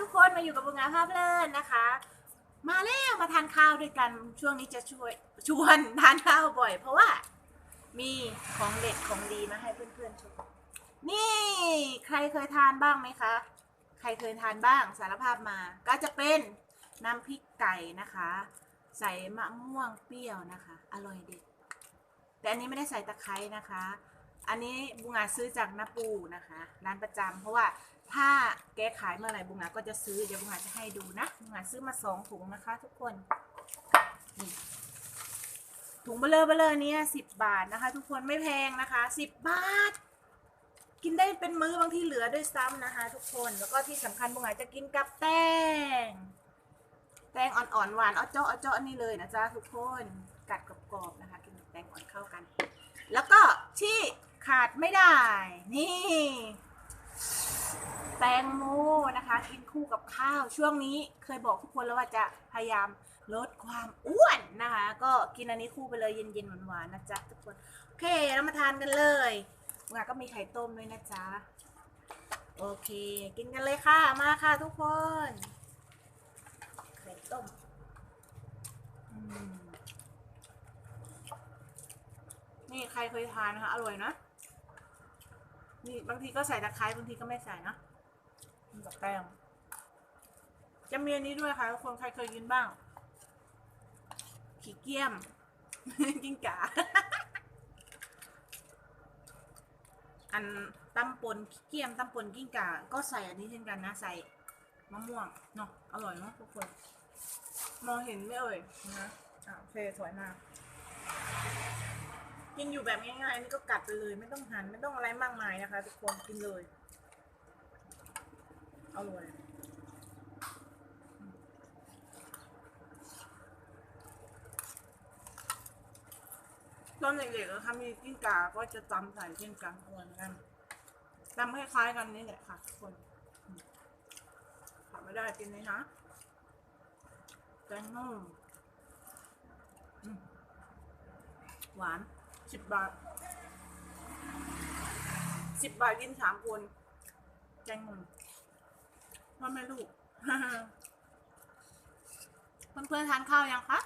ทุกคนมาอยู่กับบุญงานภาพเลิศนะคะ มาแล้วมาทานข้าวด้วยกันช่วงนี้จะช่วยชวนทานข้าวบ่อย เพราะว่ามีของเด็ดของดีมาให้เพื่อนๆชมนี่ใครเคยทานบ้างไหมคะ ใครเคยทานบ้างสารภาพมา ก็จะเป็นน้ำพริกไก่นะคะ ใส่มะม่วงเปรี้ยวนะคะ อร่อยเด็ดแต่อันนี้ไม่ได้ใส่ตะไคร้นะคะ อันนี้บุงาซื้อจากนาปูนะคะ ร้านประจำเพราะว่าถ้าแกขายเมื่อไหร่บุงาก็จะซื้อเดี๋ยวบุงาจะให้ดูนะบุงาซื้อมาสองถุงนะคะ ทุกคนนี่ถุงเบลอเบลอเนี้ยสิบบาทนะคะ ทุกคนไม่แพงนะคะสิบบาท กินได้เป็นมื้อบางที่เหลือด้วยซ้ำนะคะ ทุกคนแล้วก็ที่สำคัญบุงาจะกินกับแป้งแป้งอ่อนๆหวานเอเจาะเอเจาะนี่เลยนะจ๊ะทุกคนกัดกรอบๆนะคะ กินกับแป้งอ่อนเข้ากัน แล้วก็ที่ ขาดไม่ได้ นี่ แตงโมนะคะ กินคู่กับข้าวช่วงนี้เคยบอกทุกคนแล้วว่าจะพยายามลดความอ้วนนะคะ ก็กินอันนี้คู่ไปเลยเย็นๆหวานๆนะจ๊ะทุกคนโอเคเรามาทานกันเลยงาก็มีไข่ต้มด้วยนะจ๊ะโอเค กินกันเลยค่ะมาค่ะทุกคนไข่ต้มอืมนี่ใครเคยทานนะคะอร่อยนะ นี่บางทีก็ใส่ตะไคร้บางทีก็ไม่ใส่นะกินกับแป้งจะมีอันนี้ด้วยค่ะทุกคนใครเคยกินบ้าง ขี้เกียมกิ้งก่าอันตำปนขี้เกียมตำปนกิ้งก่าก็ใส่อันนี้เช่นกันนะใส่มะม่วงเนาะอร่อยเนาะทุกคน มองเห็นไหมเอ่ยนะอะโอเคสวยมาก กินอยู่แบบง่ายๆนี่ก็กัดไปเลย ไม่ต้องหันไม่ต้องอะไรมากมายนะคะทุกคนกินเลยอร่อยตอนเด็กๆนะคะมีกิ้งก่าก็จะตำใส่เช่นกันเหมือนกันตำคล้ายๆกันนี่แหละค่ะทุกคนอืมขาดไม่ได้กินเลยนะแตงโมอืมหวาน สิบบาทสิบบาทกินสามคนแจงงงพ่อแม่ลูกเพื่อนๆทานข้าวยังคะ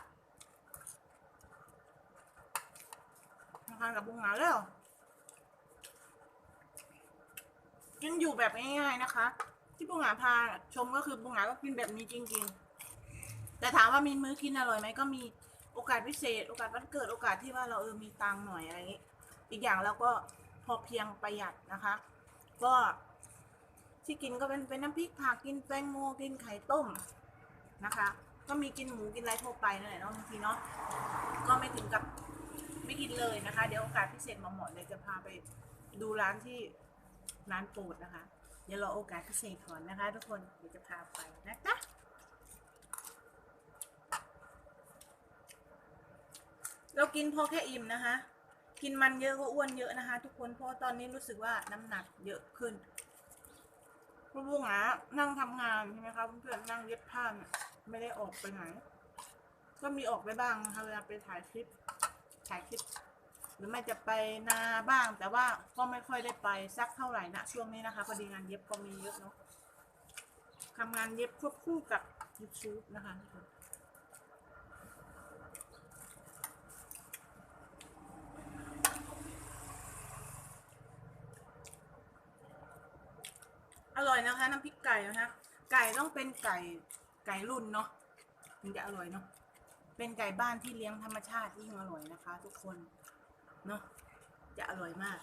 มาทานกับบุงหงาแล้ว กินอยู่แบบง่ายๆนะคะ ที่บุงหงาพาชมก็คือบุงหงาก็กินแบบนี้จริง ๆ แต่ถามว่ามีมื้อกินอร่อยไหมก็มี โอกาสพิเศษ โอกาสวันเกิดโอกาสที่ว่าเราเออมีตังหน่อยอะไรอย่างนี้ อีกอย่างเราก็พอเพียงประหยัดนะคะ ก็ที่กินก็เป็นเป็นน้ำพริกผักกินแตงโมกินไข่ต้มนะคะ ก็มีกินหมูกินอะไรทั่วไปนั่นแหละเนาะบางทีเนาะก็ไม่ถึงกับไม่กินเลยนะคะ เดี๋ยวโอกาสพิเศษมาหมดเลยจะพาไปดูร้านที่ร้านโปรดนะคะ เดี๋ยวรอโอกาสพิเศษก่อนนะคะ ทุกคนเดี๋ยวจะพาไปนะจ๊ะ เรากินพอแค่อิ่มนะคะ กินมันเยอะก็อ้วนเยอะนะคะ ทุกคนเพราะตอนนี้รู้สึกว่าน้ำหนักเยอะขึ้นพวกลุงอะนั่งทำงานใช่ไหมคะเพื่อนๆนั่งเย็บผ้าเนี่ยไม่ได้ออกไปไหน ก็มีออกไปบ้างนะคะเวลาไปถ่ายคลิปถ่ายคลิป หรือไม่จะไปนาบ้าง แต่ว่าก็ไม่ค่อยได้ไปสักเท่าไหร่นะช่วงนี้นะคะพอดีงานเย็บก็มีเยอะเนาะทำงานเย็บควบคู่กับ YouTube นะคะทุกคน อร่อย นะคะน้ำพริกไก่นะคะ ไก่ต้องเป็นไก่ไก่รุ่นเนาะถึงจะอร่อยเนาะเป็นไก่บ้านที่เลี้ยงธรรมชาติยิ่งอร่อยนะคะ ทุกคนเนาะจะอร่อยมาก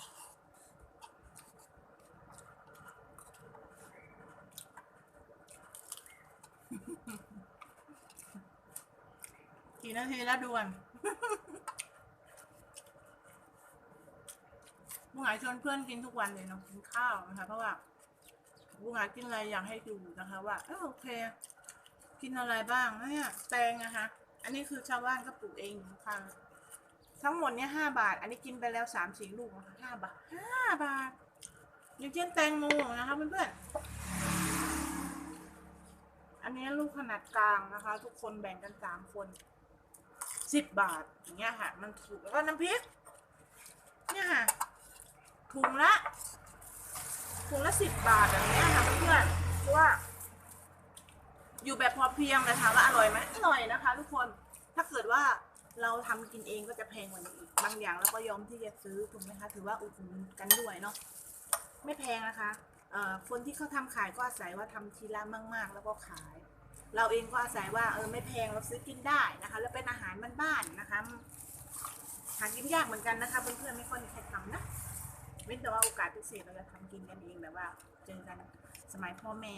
กี่นาทีแล้วด่วนบุงหายชวนเพื่อนกินทุกวันเลยเนาะกินข้าวนะคะเพราะว่า บุงหากินอะไรอยากให้ดูนะคะ ว่าเออโอเค กินอะไรบ้างเนี่ยแตงนะคะ อันนี้คือชาวบ้านก็ปลูกเองอยู่ข้างทั้งหมดเนี่ยห้าบาท อันนี้กินไปแล้วสามสี่ลูกนะคะห้าบาทห้าบาทอย่างเช่นแตงโมนะคะเพื่อนๆ อันนี้ลูกขนาดกลางนะคะ ทุกคนแบ่งกันสามคนสิบบาทอย่างเงี้ยค่ะ มันถูกแล้วก็น้ำพริก เนี่ยค่ะถุงละ ถุงละสิบบาทอย่างเงี้ยค่ะเพื่อนๆเพราะว่าเพียงแต่ถามว่าอร่อยไหมอร่อยนะคะ ทุกคนถ้าเกิดว่าเราทำกินเองก็จะแพงกว่านี้อีกบางอย่างเราก็ยอมที่จะซื้อถูกไหมคะ ถือว่าอุดหนุนกันด้วยเนาะไม่แพงนะคะเอ่อคนที่เขาทำขายก็อาศัยว่าทำทีละมาก ๆ แล้วก็ขาย เราเองก็อาศัยว่าเออไม่แพงเราซื้อกินได้นะคะ แล้วเป็นอาหารบ้านๆนะคะหากินยากเหมือนกันนะคะเพื่อนๆไม่ค่อยมีใครทำนะ เว้นแต่ว่าโอกาสพิเศษเราจะทำกินกันเองแบบว่า เจอกันสมัยพ่อแม่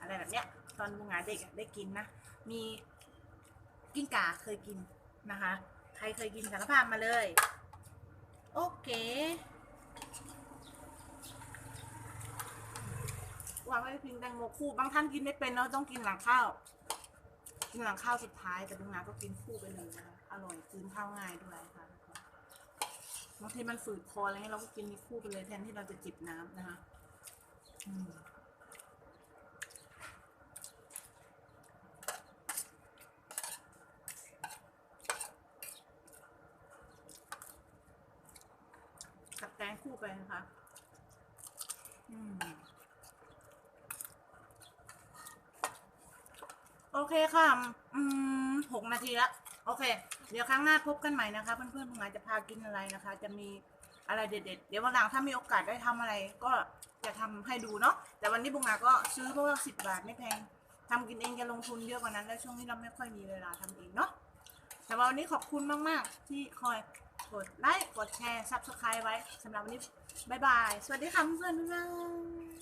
อะไรแบบเนี้ย ตอนบุงหาเด็กอะได้กินนะ มีกิ้งก่าเคยกินนะคะ ใครเคยกินสารภาพมาเลย โอเควางไว้พิงแตงโมคู่บางท่านกินไม่เป็นเนาะต้องกินหลังข้าวกินหลังข้าวสุดท้ายแต่บุงหาก็กินคู่ไปเลยนะคะอร่อยคืนข้าวง่ายด้วยค่ะ บางทีมันฝืดคออะไรเงี้ยเราก็กินคู่ไปเลยแทนที่เราจะจิบน้ำนะคะกับแตงคู่ไปนะคะ อืมโอเคค่ะ อืมหกนาทีละ โอเค เดี๋ยวครั้งหน้าพบกันใหม่นะคะ เพื่อนๆพวกงานจะพากินอะไรนะคะ จะมีอะไรเด็ดๆ เดี๋ยววันหลังถ้ามีโอกาสได้ทำอะไรก็จะทำให้ดูเนาะ แต่วันนี้บุงาก็ซื้อเพราะว่าสิบบาทไม่แพงทำกินเองจะลงทุนเยอะกว่านั้นแล้วช่วงนี้เราไม่ค่อยมีเวลาทำเองเนาะแต่วันนี้ขอบคุณมากๆ ที่คอยกดไลค์กดแชร์ซับสไครต์ไว้สำหรับวันนี้บายบาย สวัสดีค่ะเพื่อนๆ